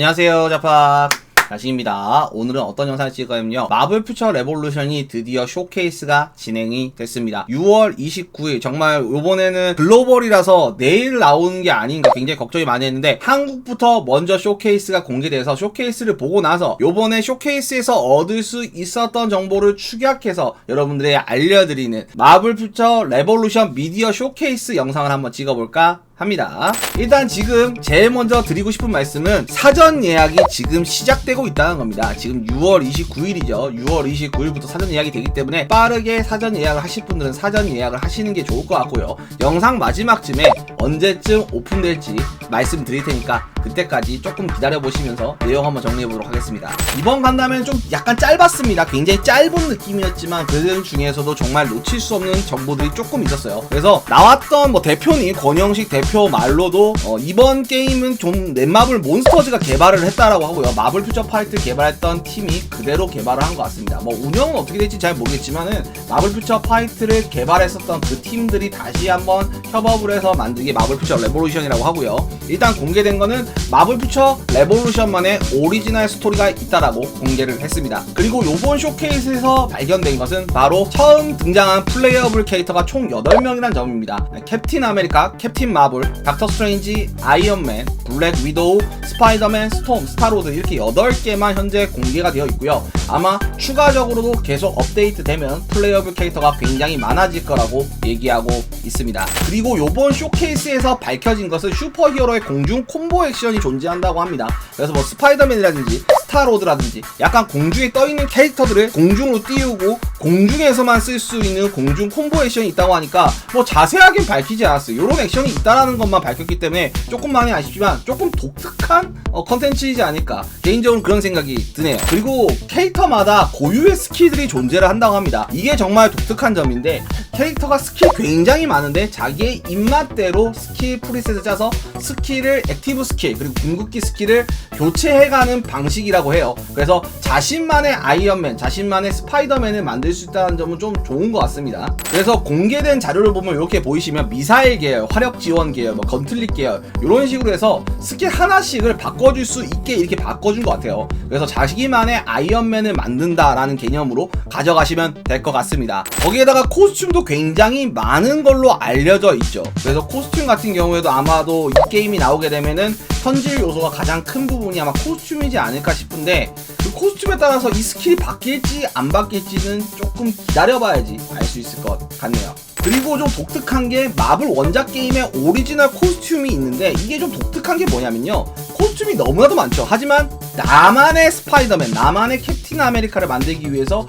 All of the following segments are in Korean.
안녕하세요 자팍. 자식입니다. 오늘은 어떤 영상을 찍어야면요. 마블 퓨처 레볼루션이 드디어 쇼케이스가 진행이 됐습니다. 6월 29일 정말 요번에는 글로벌이라서 내일 나오는 게 아닌가 굉장히 걱정이 많이 했는데 한국부터 먼저 쇼케이스가 공개돼서 쇼케이스를 보고 나서 요번에 쇼케이스에서 얻을 수 있었던 정보를 축약해서 여러분들에게 알려드리는 마블 퓨처 레볼루션 미디어 쇼케이스 영상을 한번 찍어볼까 합니다. 일단 지금 제일 먼저 드리고 싶은 말씀은 사전 예약이 지금 시작되고 있다는 겁니다. 지금 6월 29일이죠. 6월 29일부터 사전 예약이 되기 때문에 빠르게 사전 예약을 하실 분들은 사전 예약을 하시는 게 좋을 것 같고요. 영상 마지막쯤에 언제쯤 오픈될지 말씀드릴 테니까 그때까지 조금 기다려 보시면서 내용 한번 정리해 보도록 하겠습니다. 이번 간담회는 좀 약간 짧았습니다. 굉장히 짧은 느낌이었지만 그 중에서도 정말 놓칠 수 없는 정보들이 조금 있었어요. 그래서 나왔던 뭐 대표님 권영식 대표 말로도 어, 이번 게임은 좀 넷마블 몬스터즈가 개발을 했다라고 하고요. 마블 퓨처 파이트 개발했던 팀이 그대로 개발을 한 것 같습니다. 뭐 운영은 어떻게 될지 잘 모르겠지만은 마블 퓨처 파이트를 개발했었던 그 팀들이 다시 한번 협업을 해서 만든 게 마블 퓨처 레볼루션이라고 하고요. 일단 공개된 거는 마블 퓨처 레볼루션만의 오리지널 스토리가 있다라고 공개를 했습니다. 그리고 요번 쇼케이스에서 발견된 것은 바로 처음 등장한 플레이어블 캐릭터가 총 8명이란 점입니다. 캡틴 아메리카, 캡틴 마블, 닥터 스트레인지, 아이언맨, 블랙 위도우, 스파이더맨, 스톰, 스타로드 이렇게 8개만 현재 공개가 되어 있고요. 아마 추가적으로도 계속 업데이트 되면 플레이어블 캐릭터가 굉장히 많아질 거라고 얘기하고 있습니다. 그리고 요번 쇼케이스에서 밝혀진 것은 슈퍼히어로의 공중 콤보 액션 이 존재한다고 합니다. 그래서 뭐 스파이더맨이라든지 스타로드라든지 약간 공중에 떠 있는 캐릭터들을 공중으로 띄우고 공중에서만 쓸 수 있는 공중 콤보 액션이 있다고 하니까 뭐 자세하게 밝히지 않았어요. 이런 액션이 있다라는 것만 밝혔기 때문에 조금 많이 아쉽지만 조금 독특한 어, 컨텐츠이지 않을까 개인적으로 그런 생각이 드네요. 그리고 캐릭터마다 고유의 스킬들이 존재를 한다고 합니다. 이게 정말 독특한 점인데 캐릭터가 스킬 굉장히 많은데 자기의 입맛대로 스킬 프리셋을 짜서 스킬을 액티브 스킬 그리고 궁극기 스킬을 교체해가는 방식이라 고 해요. 그래서 자신만의 아이언맨, 자신만의 스파이더맨을 만들 수 있다는 점은 좀 좋은 것 같습니다. 그래서 공개된 자료를 보면 이렇게 보이시면 미사일 계열, 화력 지원 계열, 뭐 건틀릭 계열 이런 식으로 해서 스킬 하나씩을 바꿔줄 수 있게 이렇게 바꿔준 것 같아요. 그래서 자기만의 아이언맨을 만든다라는 개념으로 가져가시면 될 것 같습니다. 거기에다가 코스튬도 굉장히 많은 걸로 알려져 있죠. 그래서 코스튬 같은 경우에도 아마도 이 게임이 나오게 되면은 현질 요소가 가장 큰 부분이 아마 코스튬이지 않을까 싶은데 그 코스튬에 따라서 이 스킬이 바뀔지 안 바뀔지는 조금 기다려봐야지 알 수 있을 것 같네요. 그리고 좀 독특한 게 마블 원작 게임에 오리지널 코스튬이 있는데 이게 좀 독특한 게 뭐냐면요. 코스튬이 너무나도 많죠. 하지만 나만의 스파이더맨, 나만의 캡틴 아메리카를 만들기 위해서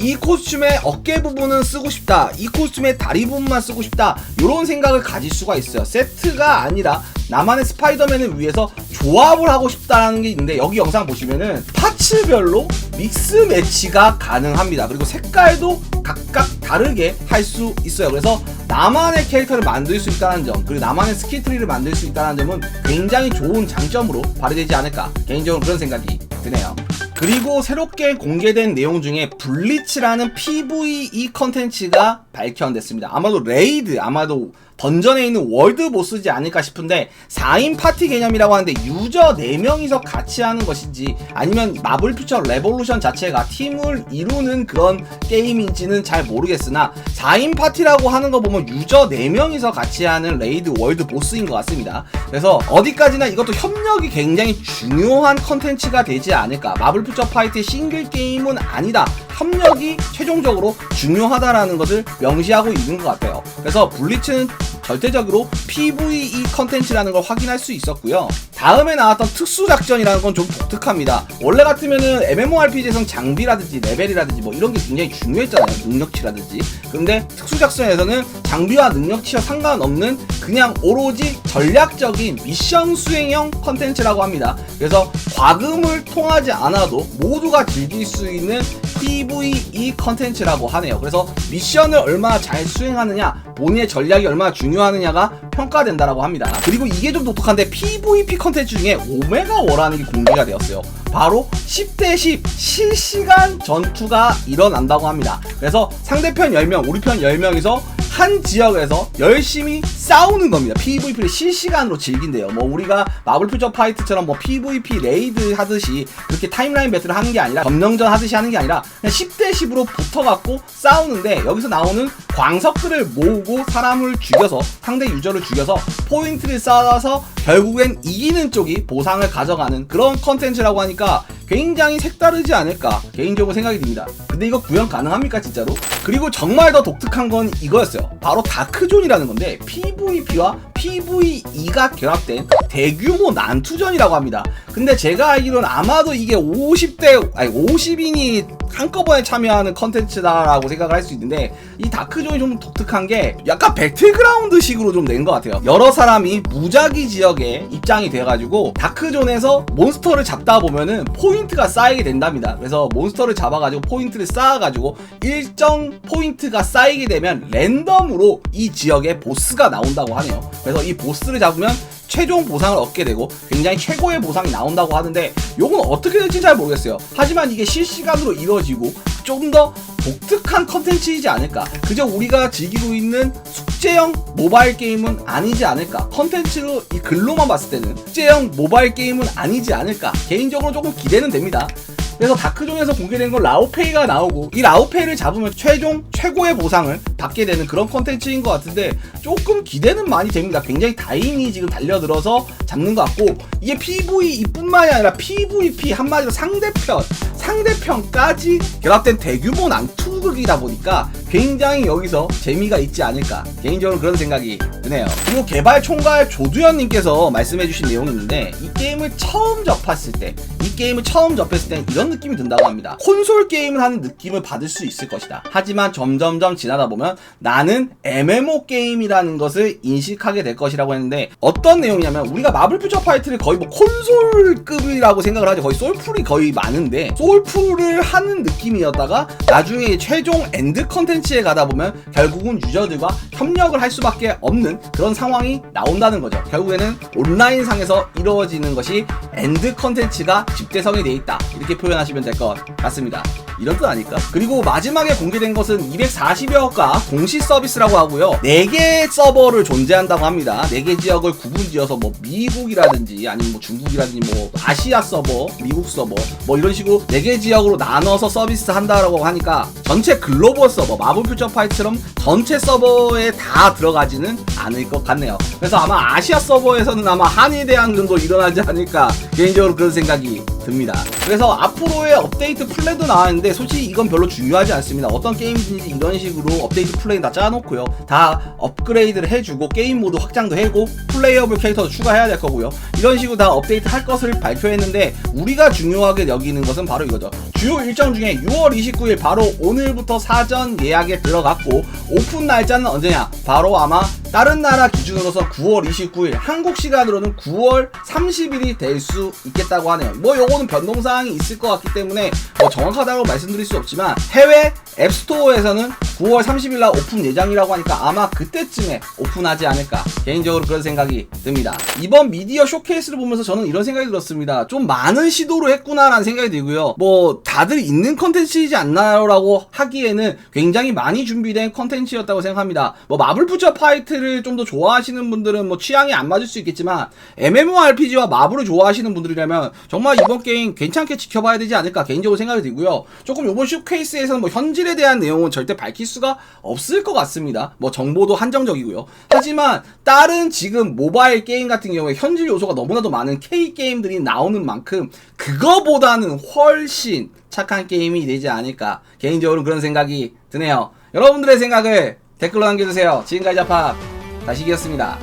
이 코스튬의 어깨 부분은 쓰고 싶다. 이 코스튬의 다리 부분만 쓰고 싶다. 이런 생각을 가질 수가 있어요. 세트가 아니라 나만의 스파이더맨을 위해서 조합을 하고 싶다라는 게 있는데 여기 영상 보시면은 파츠별로 믹스 매치가 가능합니다. 그리고 색깔도 각각 다르게 할 수 있어요. 그래서 나만의 캐릭터를 만들 수 있다는 점, 그리고 나만의 스킬 트리를 만들 수 있다는 점은 굉장히 좋은 장점으로 발휘되지 않을까 개인적으로 그런 생각이 드네요. 그리고 새롭게 공개된 내용 중에 블리츠라는 PVE 컨텐츠가 발견됐습니다. 아마도 레이드, 아마도 던전에 있는 월드 보스지 않을까 싶은데 4인 파티 개념이라고 하는데 유저 4명이서 같이 하는 것인지 아니면 마블 퓨처 레볼루션 자체가 팀을 이루는 그런 게임인지는 잘 모르겠으나 4인 파티라고 하는 거 보면 유저 4명이서 같이 하는 레이드 월드 보스인 것 같습니다. 그래서 어디까지나 이것도 협력이 굉장히 중요한 컨텐츠가 되지 않을까. 마블 퓨처 파이트의 싱글 게임은 아니다. 협력이 최종적으로 중요하다라는 것을 명시하고 있는 것 같아요. 그래서 블리츠는 절대적으로 PVE 컨텐츠라는 걸 확인할 수 있었고요. 다음에 나왔던 특수 작전이라는 건 좀 독특합니다. 원래 같으면은 MMORPG에선 장비라든지 레벨이라든지 뭐 이런 게 굉장히 중요했잖아요. 능력치라든지. 근데 특수 작전에서는 장비와 능력치와 상관없는 그냥 오로지 전략적인 미션 수행형 컨텐츠라고 합니다. 그래서 과금을 통하지 않아도 모두가 즐길 수 있는 PVE 컨텐츠라고 하네요. 그래서 미션을 얼마나 잘 수행하느냐, 본인의 전략이 얼마나 중요하느냐가 평가된다라고 합니다. 그리고 이게 좀 독특한데 PVP 컨텐츠 중에 오메가 워라는 게 공개가 되었어요. 바로 10대 10 실시간 전투가 일어난다고 합니다. 그래서 상대편 10명, 우리 편 10명이서 한 지역에서 열심히 싸우는 겁니다. PVP를 실시간으로 즐긴대요. 뭐 우리가 마블 퓨처 파이트처럼 뭐 PVP 레이드 하듯이 그렇게 타임라인 배틀을 하는 게 아니라 점령전 하듯이 하는 게 아니라 그냥 10대 10으로 붙어갖고 싸우는데 여기서 나오는 광석들을 모으고 사람을 죽여서 상대 유저를 죽여서 포인트를 쌓아서 결국엔 이기는 쪽이 보상을 가져가는 그런 컨텐츠라고 하니까 굉장히 색다르지 않을까 개인적으로 생각이 듭니다. 근데 이거 구현 가능합니까 진짜로? 그리고 정말 더 독특한 건 이거였어요. 바로 다크존이라는 건데 PVP와 PVE가 결합된 대규모 난투전이라고 합니다. 근데 제가 알기로는 아마도 이게 50대 아니 50인이 한꺼번에 참여하는 컨텐츠다라고 생각을 할 수 있는데 이 다크존이 좀 독특한 게 약간 배틀그라운드 식으로 좀 낸 것 같아요. 여러 사람이 무작위 지역에 입장이 돼가지고 다크존에서 몬스터를 잡다 보면은 포인트가 쌓이게 된답니다. 그래서 몬스터를 잡아가지고 포인트를 쌓아가지고 일정 포인트가 쌓이게 되면 랜덤으로 이 지역에 보스가 나온다고 하네요. 그래서 이 보스를 잡으면 최종 보상을 얻게 되고 굉장히 최고의 보상이 나온다고 하는데 요건 어떻게 될지 잘 모르겠어요. 하지만 이게 실시간으로 이루어지고 좀 더 독특한 컨텐츠이지 않을까. 그저 우리가 즐기고 있는 숙제형 모바일 게임은 아니지 않을까. 컨텐츠로 이 글로만 봤을 때는 숙제형 모바일 게임은 아니지 않을까. 개인적으로 조금 기대는 됩니다. 그래서 다크존에서 공개된 건 라오페이가 나오고 이 라오페이를 잡으면 최종 최고의 보상을 받게 되는 그런 컨텐츠인 것 같은데 조금 기대는 많이 됩니다. 굉장히 다행히 지금 달려들어서 잡는 것 같고 이게 PVE뿐만이 아니라 PVP 한마디로 상대편 상대편까지 결합된 대규모 난투극이다 보니까 굉장히 여기서 재미가 있지 않을까 개인적으로 그런 생각이 드네요. 그리고 개발 총괄 조두현님께서 말씀해주신 내용이 있는데 이 게임을 처음 접했을 때 이 게임을 처음 접했을 때 이런 느낌이 든다고 합니다. 콘솔 게임을 하는 느낌을 받을 수 있을 것이다. 하지만 점점점 지나다 보면 나는 MMO 게임이라는 것을 인식하게 될 것이라고 했는데 어떤 내용이냐면 우리가 마블 퓨처 파이트를 거의 뭐 콘솔급이라고 생각을 하죠. 거의 솔풀이 거의 많은데 솔풀을 하는 느낌이었다가 나중에 최종 엔드 컨텐츠에 가다 보면 결국은 유저들과 협력을 할 수밖에 없는 그런 상황이 나온다는 거죠. 결국에는 온라인 상에서 이루어지는 것이 엔드 컨텐츠가 집대성이 돼 있다. 이렇게 표현하시면 될 것 같습니다. 이런 뜻 아닐까? 그리고 마지막에 공개된 것은 240여가 공시 서비스라고 하고요. 4개 서버를 존재한다고 합니다. 4개 지역을 구분 지어서 뭐 미국이라든지 아니면 뭐 중국이라든지 뭐 아시아 서버, 미국 서버 뭐 이런 식으로 4개 지역으로 나눠서 서비스 한다라고 하니까 전체 글로벌 서버, 마블 퓨처 파이처럼 전체 서버에 다 들어가지는 않을 것 같네요. 그래서 아마 아시아 서버에서는 아마 한일 대항 정도 일어나지 않을까 개인적으로 그런 생각이 듭니다. 그래서 앞으로의 업데이트 플랜도 나왔는데 솔직히 이건 별로 중요하지 않습니다. 어떤 게임이든지 이런 식으로 업데이트 플랜 다 짜놓고요. 다 업그레이드를 해주고 게임 모드 확장도 해고 플레이어블 캐릭터도 추가해야 될 거고요. 이런 식으로 다 업데이트 할 것을 발표했는데 우리가 중요하게 여기는 것은 바로 이거죠. 주요 일정 중에 6월 29일 바로 오늘부터 사전 예약에 들어갔고 오픈 날짜는 언제냐? 바로 아마 다른 나라 기준으로서 9월 29일, 한국 시간으로는 9월 30일이 될 수 있겠다고 하네요. 뭐 요거는 변동사항이 있을 것 같기 때문에 뭐 정확하다고 말씀드릴 수 없지만 해외 앱스토어에서는 9월 30일 날 오픈 예정이라고 하니까 아마 그때쯤에 오픈하지 않을까 개인적으로 그런 생각이 듭니다. 이번 미디어 쇼케이스를 보면서 저는 이런 생각이 들었습니다. 좀 많은 시도를 했구나라는 생각이 들고요. 뭐 다들 있는 컨텐츠이지 않나요라고 하기에는 굉장히 많이 준비된 컨텐츠였다고 생각합니다. 뭐 마블 푸처 파이트를 좀 더 좋아하시는 분들은 뭐 취향이 안 맞을 수 있겠지만 MMORPG와 마블을 좋아하시는 분들이라면 정말 이번 게임 괜찮게 지켜봐야 되지 않을까 개인적으로 생각이 들고요. 조금 이번 쇼케이스에서는 뭐 현질에 대한 내용은 절대 밝힐 수가 없을 것 같습니다. 뭐 정보도 한정적이고요. 하지만 다른 지금 모바일 게임 같은 경우에 현질 요소가 너무나도 많은 K 게임들이 나오는 만큼 그거보다는 훨씬 착한 게임이 되지 않을까 개인적으로 그런 생각이 드네요. 여러분들의 생각을 댓글로 남겨주세요. 지금까지 자파 다시기였습니다.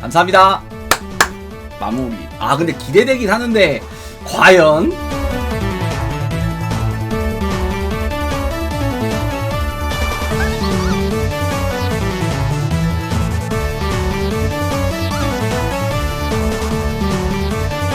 감사합니다. 마무리. 아 근데 기대되긴 하는데 과연